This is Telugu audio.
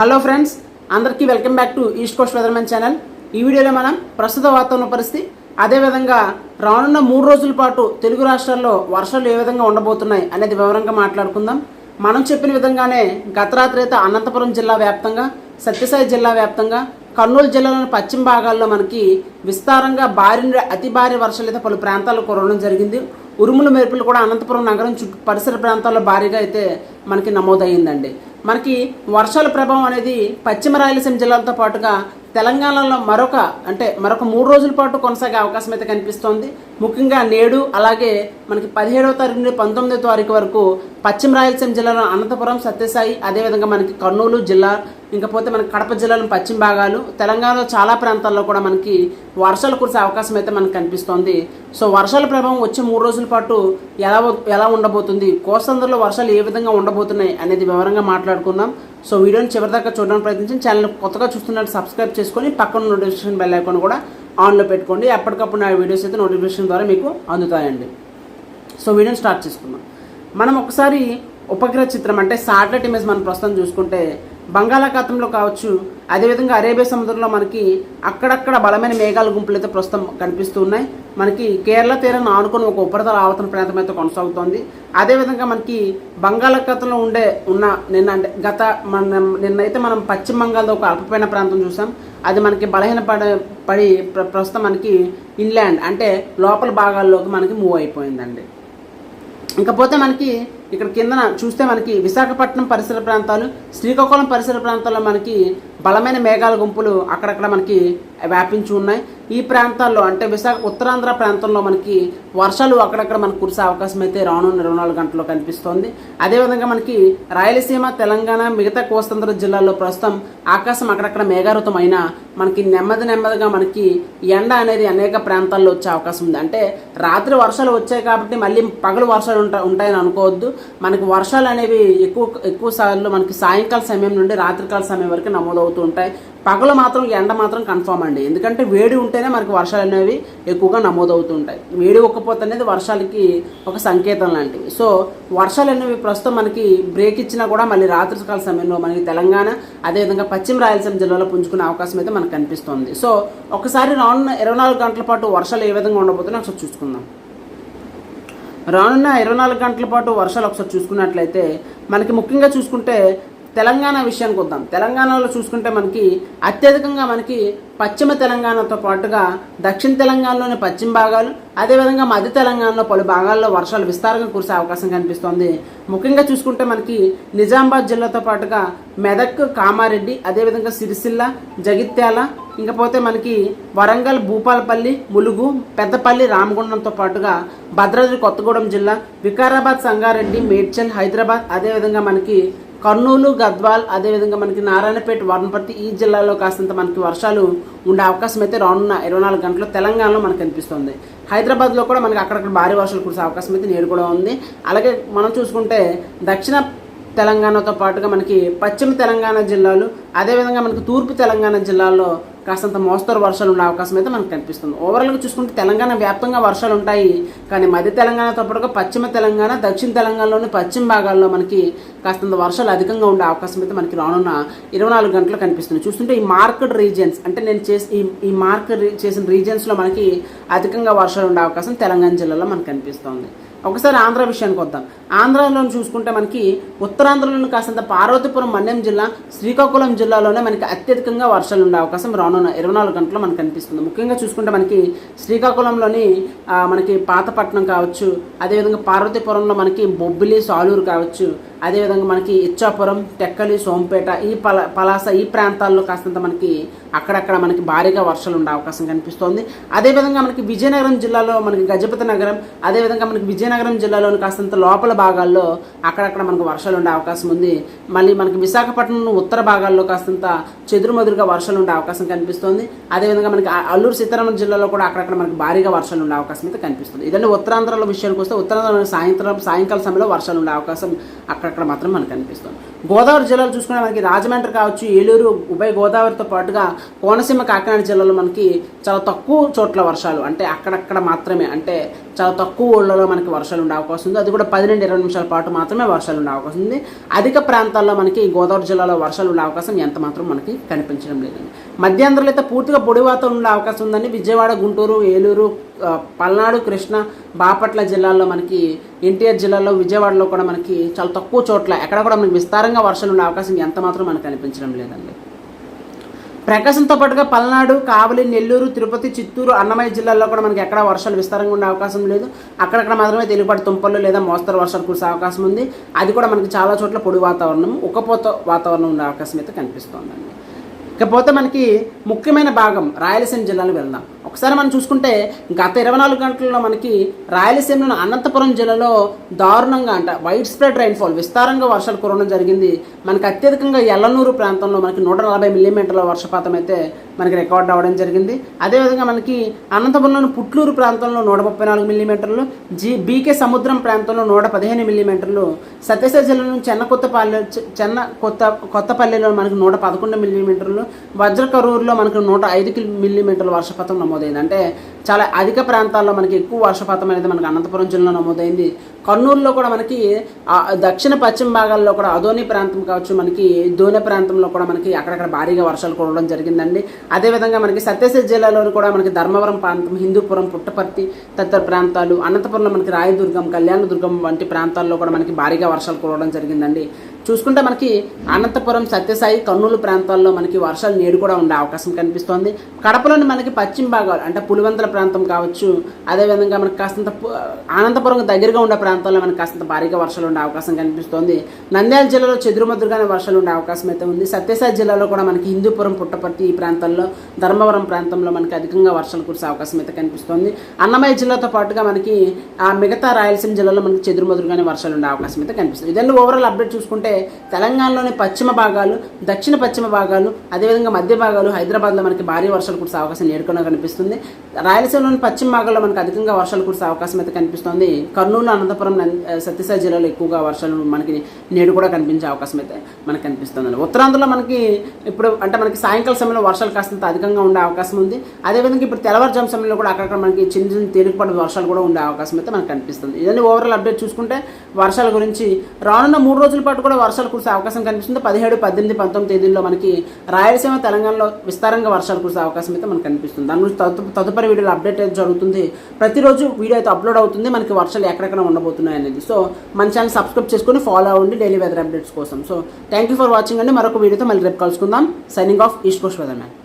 హలో ఫ్రెండ్స్ అందరికీ welcome back to east coast weathermen channel. ఈ వీడియోలో మనం ప్రస్తుత వాతావరణ పరిస్థితి అదేవిధంగా రానున్న మూడు రోజుల పాటు తెలుగు రాష్ట్రాల్లో వర్షాలు ఏ విధంగా ఉండబోతున్నాయి అనేది వివరంగా మాట్లాడుకుందాం. మనం చెప్పిన విధంగానే గత రాత్రి అయితే అనంతపురం జిల్లా వ్యాప్తంగా సత్యసాయి జిల్లా వ్యాప్తంగా కర్నూలు జిల్లాలోని పశ్చిమ భాగాల్లో మనకి విస్తారంగా భారీ నుండి అతి భారీ వర్షాలు అయితే పలు ప్రాంతాల్లో కురవడం జరిగింది. ఉరుముల మెరుపులు కూడా అనంతపురం నగరం చుట్టూ పరిసర ప్రాంతాల్లో భారీగా అయితే మనకి నమోదయ్యిందండి. మనకి వర్షాల ప్రభావం అనేది పశ్చిమ రాయలసీమ జిల్లాలతో పాటుగా తెలంగాణలో మరొక అంటే మరొక మూడు రోజుల పాటు కొనసాగే అవకాశం అయితే కనిపిస్తోంది. ముఖ్యంగా నేడు అలాగే మనకి పదిహేడవ తారీఖు నుండి పంతొమ్మిదో తారీఖు వరకు పశ్చిమ రాయలసీమ జిల్లాలో అనంతపురం సత్యసాయి అదేవిధంగా మనకి కర్నూలు జిల్లా ఇంకపోతే మనకి కడప జిల్లాలోని పశ్చిమ భాగాలు తెలంగాణలో చాలా ప్రాంతాల్లో కూడా మనకి వర్షాలు కురిసే అవకాశం అయితే మనకు కనిపిస్తోంది. సో వర్షాల ప్రభావం వచ్చే మూడు రోజుల పాటు ఎలా ఎలా ఉండబోతుంది? కోస్తాంధ్రలో వర్షాలు ఏ విధంగా ఉండబోతున్నాయి అనేది వివరంగా మాట్లాడుకుందాం. సో వీడియోని చివరిదాకా చూడడానికి ప్రయత్నించి ఛానల్ కొత్తగా చూస్తున్నట్టు సబ్స్క్రైబ్ చేసుకొని పక్కన నోటిఫికేషన్ బెల్ ఐకాన్ కూడా ఆన్లో పెట్టుకోండి. ఎప్పటికప్పుడు నా వీడియోస్ అయితే నోటిఫికేషన్ ద్వారా మీకు అందుతాయండి. సో వీడియోని స్టార్ట్ చేసుకుందాం. మనం ఒకసారి ఉపగ్రహ చిత్రం అంటే శాటిలైట్ ఇమేజ్ మనం ప్రస్తుతం చూసుకుంటే బంగాళాఖాతంలో కావచ్చు అదేవిధంగా అరేబియా సముద్రంలో మనకి అక్కడక్కడ బలమైన మేఘాల గుంపులు అయితే ప్రస్తుతం కనిపిస్తూ ఉన్నాయి. మనకి కేరళ తీరాన్ని ఆనుకుని ఒక ఉపరితల ఆవర్తన ప్రాంతం అయితే కొనసాగుతోంది. అదేవిధంగా మనకి బంగాళాఖాతంలో ఉండే ఉన్న నిన్న అంటే గత మన నిన్నైతే మనం పశ్చిమ బంగాల్లో ఒక అల్పపీడన ప్రాంతం చూసాం. అది మనకి బలహీన పడ పడి ప్ర- ప్రస్తుతం మనకి ఇన్లాండ్ అంటే లోపల భాగాల్లోకి మనకి మూవ్ అయిపోయిందండి. ఇంకపోతే మనకి ఇక్కడ కిందన చూస్తే మనకి విశాఖపట్నం పరిసర ప్రాంతాలు శ్రీకాకుళం పరిసర ప్రాంతాల్లో మనకి బలమైన మేఘాల గుంపులు అక్కడక్కడ మనకి వ్యాపించి ఉన్నాయి. ఈ ప్రాంతాల్లో అంటే విశాఖ ఉత్తరాంధ్ర ప్రాంతంలో మనకి వర్షాలు అక్కడక్కడ మనకు కురిసే అవకాశం అయితే రానున్న ఇరవై నాలుగు గంటల్లో కనిపిస్తోంది. అదేవిధంగా మనకి రాయలసీమ తెలంగాణ మిగతా కోస్తాంధ్ర జిల్లాల్లో ప్రస్తుతం ఆకాశం అక్కడక్కడ మేఘావృతం అయినా మనకి నెమ్మది నెమ్మదిగా మనకి ఎండ అనేది అనేక ప్రాంతాల్లో వచ్చే అవకాశం ఉంది. అంటే రాత్రి వర్షాలు వచ్చాయి కాబట్టి మళ్ళీ పగలు వర్షాలు ఉంటా ఉంటాయని అనుకోవద్దు. మనకి వర్షాలు అనేవి ఎక్కువ ఎక్కువ సార్లు మనకి సాయంకాల సమయం నుండి రాత్రికాల సమయం వరకు నమోదవుతూ ఉంటాయి. పగలు మాత్రం ఎండ మాత్రం కన్ఫామ్ అండి. ఎందుకంటే వేడి ఉంటేనే మనకి వర్షాలు అనేవి ఎక్కువగా నమోదవుతూ ఉంటాయి. వేడి ఒక్కపోతే అనేది వర్షాలకి ఒక సంకేతం లాంటివి. సో వర్షాలు అనేవి ప్రస్తుతం మనకి బ్రేక్ ఇచ్చినా కూడా మళ్ళీ రాత్రికాల సమయంలో మనకి తెలంగాణ అదేవిధంగా పశ్చిమ రాయలసీమ జిల్లాలో పుంజుకునే అవకాశం అయితే మనకు కనిపిస్తుంది. సో ఒకసారి రానున్న ఇరవై నాలుగు గంటల పాటు వర్షాలు ఏ విధంగా ఉండబోతున్నాయి ఒకసారి చూసుకుందాం. రానున్న ఇరవై నాలుగు గంటల పాటు వర్షాలు ఒకసారి చూసుకున్నట్లయితే మనకి ముఖ్యంగా చూసుకుంటే తెలంగాణ విషయానికి వద్దాం. తెలంగాణలో చూసుకుంటే మనకి అత్యధికంగా మనకి పశ్చిమ తెలంగాణతో పాటుగా దక్షిణ తెలంగాణలోని పశ్చిమ భాగాలు అదేవిధంగా మధ్య తెలంగాణలో పలు భాగాల్లో వర్షాలు విస్తారంగా కురిసే అవకాశం కనిపిస్తోంది. ముఖ్యంగా చూసుకుంటే మనకి నిజామాబాద్ జిల్లాతో పాటుగా మెదక్ కామారెడ్డి అదేవిధంగా సిరిసిల్ల జగిత్యాల ఇంకపోతే మనకి వరంగల్ భూపాలపల్లి ములుగు పెద్దపల్లి రామగుండంతో పాటుగా భద్రాద్రి కొత్తగూడెం జిల్లా వికారాబాద్ సంగారెడ్డి మేడ్చల్ హైదరాబాద్ అదేవిధంగా మనకి కర్నూలు గద్వాల్ అదేవిధంగా మనకి నారాయణపేట వర్ణపర్తి ఈ జిల్లాలో కాస్తంత మనకి వర్షాలు ఉండే అవకాశం అయితే రానున్న ఇరవై నాలుగు గంటలు తెలంగాణలో మనకు కనిపిస్తుంది హైదరాబాద్లో కూడా మనకి అక్కడక్కడ భారీ వర్షాలు కురిసే అవకాశం అయితే నేడు కూడా ఉంది. అలాగే మనం చూసుకుంటే దక్షిణ తెలంగాణతో పాటుగా మనకి పశ్చిమ తెలంగాణ జిల్లాలు అదేవిధంగా మనకి తూర్పు తెలంగాణ జిల్లాల్లో కాస్తంత మోస్తరు వర్షాలు ఉండే అవకాశం అయితే మనకు కనిపిస్తుంది. ఓవరాల్గా చూసుకుంటే తెలంగాణ వ్యాప్తంగా వర్షాలు ఉంటాయి. కానీ మధ్య తెలంగాణతో పాటుగా పశ్చిమ తెలంగాణ దక్షిణ తెలంగాణలోని పశ్చిమ భాగాల్లో మనకి కాస్తంత వర్షాలు అధికంగా ఉండే అవకాశం అయితే మనకి రానున్న ఇరవై నాలుగు గంటలు కనిపిస్తుంది. చూస్తుంటే ఈ మార్కెట్ రీజియన్స్ అంటే నేను చేసి ఈ ఈ మార్కెట్ చేసిన రీజియన్స్లో మనకి అధికంగా వర్షాలు ఉండే అవకాశం తెలంగాణ జిల్లాలో మనకు కనిపిస్తుంది. ఒకసారి ఆంధ్ర విషయానికి వద్దాం. ఆంధ్రాలో చూసుకుంటే మనకి ఉత్తరాంధ్రలోని కాస్తంత పార్వతీపురం మన్యం జిల్లా శ్రీకాకుళం జిల్లాలోనే మనకి అత్యధికంగా వర్షాలు ఉండే అవకాశం రానున్న ఇరవై నాలుగు గంటల్లో మనకు కనిపిస్తుంది. ముఖ్యంగా చూసుకుంటే మనకి శ్రీకాకుళంలోని మనకి పాతపట్నం కావచ్చు అదేవిధంగా పార్వతీపురంలో మనకి బొబ్బిలి సాలూరు కావచ్చు అదేవిధంగా మనకి ఇచ్చాపురం టెక్కలి సోంపేట ఈ పల పలాస ఈ ప్రాంతాల్లో కాస్తంత మనకి అక్కడక్కడ మనకి భారీగా వర్షాలు ఉండే అవకాశం కనిపిస్తోంది. అదేవిధంగా మనకి విజయనగరం జిల్లాలో మనకి గజపతి నగరం అదేవిధంగా మనకి విజయనగరం జిల్లాలోని కాస్తంత లోపల భాగాల్లో అక్కడక్కడ మనకు వర్షాలు ఉండే అవకాశం ఉంది. మళ్ళీ మనకి విశాఖపట్నం ఉత్తర భాగాల్లో కాస్తంత చెదురుమదురుగా వర్షాలు ఉండే అవకాశం కనిపిస్తోంది. అదేవిధంగా మనకి అల్లూరు సీతారామన్ జిల్లాలో కూడా అక్కడక్కడ మనకి భారీగా వర్షాలు ఉండే అవకాశం అయితే కనిపిస్తుంది. ఇదండి ఉత్తరాంధ్రలో విషయానికి వస్తే ఉత్తరాంధ్ర సాయంత్రం సాయంకాల సమయంలో వర్షాలు ఉండే అవకాశం అక్కడక్కడ మాత్రం మనకు కనిపిస్తుంది. గోదావరి జిల్లాలో చూసుకుంటే మనకి రాజమండ్రి కావచ్చు ఏలూరు ఉభయ గోదావరితో పాటుగా కోనసీమ కాకినాడ జిల్లాలో మనకి చాలా తక్కువ చోట్ల వర్షాలు. అంటే అక్కడక్కడ మాత్రమే. అంటే చాలా తక్కువ ఊళ్ళలో మనకి వర్షాలు ఉండే అవకాశం ఉంది. అది కూడా పది నుండి ఇరవై నిమిషాల పాటు మాత్రమే వర్షాలు ఉండే అవకాశం ఉంది. అధిక ప్రాంతాల్లో మనకి గోదావరి జిల్లాలో వర్షాలు ఉండే అవకాశం ఎంత మాత్రం మనకి కనిపించడం లేదండి. మధ్యాంధ్రలో అయితే పూర్తిగా పొడి వాతావరణం ఉండే అవకాశం ఉందండి. విజయవాడ గుంటూరు ఏలూరు పల్నాడు కృష్ణ బాపట్ల జిల్లాల్లో మనకి ఎన్టీఆర్ జిల్లాలో విజయవాడలో కూడా మనకి చాలా తక్కువ చోట్ల ఎక్కడ కూడా మనకి విస్తారంగా వర్షాలు ఉండే అవకాశం ఎంత మాత్రం మనకు కనిపించడం లేదండి. ప్రకాశంతో పాటుగా పల్నాడు కావలి నెల్లూరు తిరుపతి చిత్తూరు అన్నమయ్య జిల్లాల్లో కూడా మనకి ఎక్కడ వర్షాలు విస్తారంగా ఉండే అవకాశం లేదు. అక్కడక్కడ మాత్రమే తెలిపాటు తుంపలు లేదా మోస్తరు వర్షాలు కురిసే అవకాశం ఉంది. అది కూడా మనకి చాలా చోట్ల పొడి వాతావరణం ఉక్కపోత వాతావరణం ఉండే అవకాశం అయితే కనిపిస్తోందండి. ఇకపోతే మనకి ముఖ్యమైన భాగం రాయలసీమ జిల్లాలో వెళ్దాం. ఒకసారి మనం చూసుకుంటే గత ఇరవై నాలుగు గంటల్లో మనకి రాయలసీమలోని అనంతపురం జిల్లాలో దారుణంగా అంట వైడ్ స్ప్రెడ్ రైన్ఫాల్ విస్తారంగా వర్షాలు కురవడం జరిగింది. మనకి అత్యధికంగా ఎల్లనూరు ప్రాంతంలో మనకి నూట నలభై మిల్లీమీటర్ల వర్షపాతం అయితే మనకి రికార్డ్ అవ్వడం జరిగింది. అదేవిధంగా మనకి అనంతపురంలోని పుట్లూరు ప్రాంతంలో నూట ముప్పై నాలుగు మిల్లీమీటర్లు జీ బీకే సముద్రం ప్రాంతంలో నూట పదిహేను మిల్లీమీటర్లు సత్యసాయి జిల్లా నుంచి చెన్న కొత్తపల్లి చెన్న కొత్త కొత్తపల్లిలో మనకి నూట పదకొండు మిల్లీమీటర్లు వజ్రకరూరులో మనకి నూట ఐదు మిల్లీమీటర్ల వర్షపాతం నమోదైంది. అంటే చాలా అధిక ప్రాంతాల్లో మనకి ఎక్కువ వర్షపాతం అనేది మనకి అనంతపురం జిల్లాలో నమోదైంది. కర్నూలులో కూడా మనకి దక్షిణ పశ్చిమ భాగాల్లో కూడా అదోని ప్రాంతం కావచ్చు మనకి దోనె ప్రాంతంలో కూడా మనకి అక్కడక్కడ భారీగా వర్షాలు కురవడం జరిగిందండి. అదేవిధంగా మనకి సత్యసాయి జిల్లాలోని కూడా మనకి ధర్మవరం ప్రాంతం హిందూపురం పుట్టపర్తి తదితర ప్రాంతాలు అనంతపురంలో మనకి రాయదుర్గం కళ్యాణదుర్గం వంటి ప్రాంతాల్లో కూడా మనకి భారీగా వర్షాలు కురవడం జరిగిందండి. చూసుకుంటే మనకి అనంతపురం సత్యసాయి కర్నూలు ప్రాంతాల్లో మనకి వర్షాలు నేడు కూడా ఉండే అవకాశం కనిపిస్తోంది. కడపలోని మనకి పశ్చిమ భాగాలు అంటే పులివంతల ప్రాంతం కావచ్చు అదేవిధంగా మనకి కాస్తంత పు- అనంతపురం దగ్గరగా ఉండే ప్రాంతాల్లో మనకి కాస్తంత భారీగా వర్షాలు ఉండే అవకాశం కనిపిస్తోంది. నంద్యాల జిల్లాలో చెదురుమదురుగానే వర్షాలు ఉండే అవకాశం అయితే ఉంది. సత్యసాయి జిల్లాలో కూడా మనకి హిందూపురం పుట్టపర్తి ఈ ప్రాంతాల్లో ధర్మవరం ప్రాంతంలో మనకి అధికంగా వర్షాలు కురిసే అవకాశం అయితే కనిపిస్తోంది. అన్నమయ్య జిల్లాతో పాటుగా మనకి ఆ మిగతా రాయలసీమ జిల్లాలో మనకి చెదురుమదురుగానే వర్షాలు ఉండే అవకాశం అయితే కనిపిస్తుంది. ఇదండి ఓవరాల్ అప్డేట్ చూసుకుంటే అంటే తెలంగాణలోని పశ్చిమ భాగాలు దక్షిణ పశ్చిమ భాగాలు అదేవిధంగా మధ్య భాగాలు హైదరాబాద్లో మనకి భారీ వర్షాలు కురిసే అవకాశం నేడుకునే కనిపిస్తుంది. రాయలసీమలోని పశ్చిమ భాగాల్లో మనకి అధికంగా వర్షాలు కురిసే అవకాశం అయితే కనిపిస్తుంది. కర్నూలు అనంతపురం సత్యసాయి జిల్లాలో ఎక్కువగా వర్షాలు మనకి నేడు కూడా కనిపించే అవకాశం అయితే మనకు కనిపిస్తుంది ఉత్తరాంధ్రలో మనకి ఇప్పుడు అంటే మనకి సాయంకాల సమయంలో వర్షాలు కాస్తంత అధికంగా ఉండే అవకాశం ఉంది. అదేవిధంగా ఇప్పుడు తెల్లవారుజాము సమయంలో కూడా అక్కడక్కడ మనకి చిన్న చిన్న తేలికపాటి వర్షాలు కూడా ఉండే అవకాశం అయితే మనకు కనిపిస్తుంది. ఇదండి ఓవరాల్ అప్డేట్ చూసుకుంటే వర్షాల గురించి రానున్న మూడు రోజుల పాటు కూడా వర్షాలు కురిసే అవకాశం కనిపిస్తుంది. పదిహేడు పద్దెనిమిది పంతొమ్మిది తేదీల్లో మనకి రాయలసీమ తెలంగాణలో విస్తారంగా వర్షాలు కురిసే అవకాశం అయితే మనకు కనిపిస్తుంది. దాని గురించి తదుపరి వీడియోలో అప్డేట్ అయితే జరుగుతుంది. ప్రతిరోజు వీడియో అయితే అప్లోడ్ అవుతుంది. మనకి వర్షాలు ఎక్కడెక్కడ ఉండబోతున్నాయి అనేది. సో మన ఛానల్ సబ్స్క్రైబ్ చేసుకొని ఫాలో అవ్వండి. డైలీ వెదర్ అప్డేట్స్ కోసం. So thank you for watching అండి. మరొక వీడియోతో మళ్ళీ రేపు కలుసుకుందాం. Signing off east coast weather man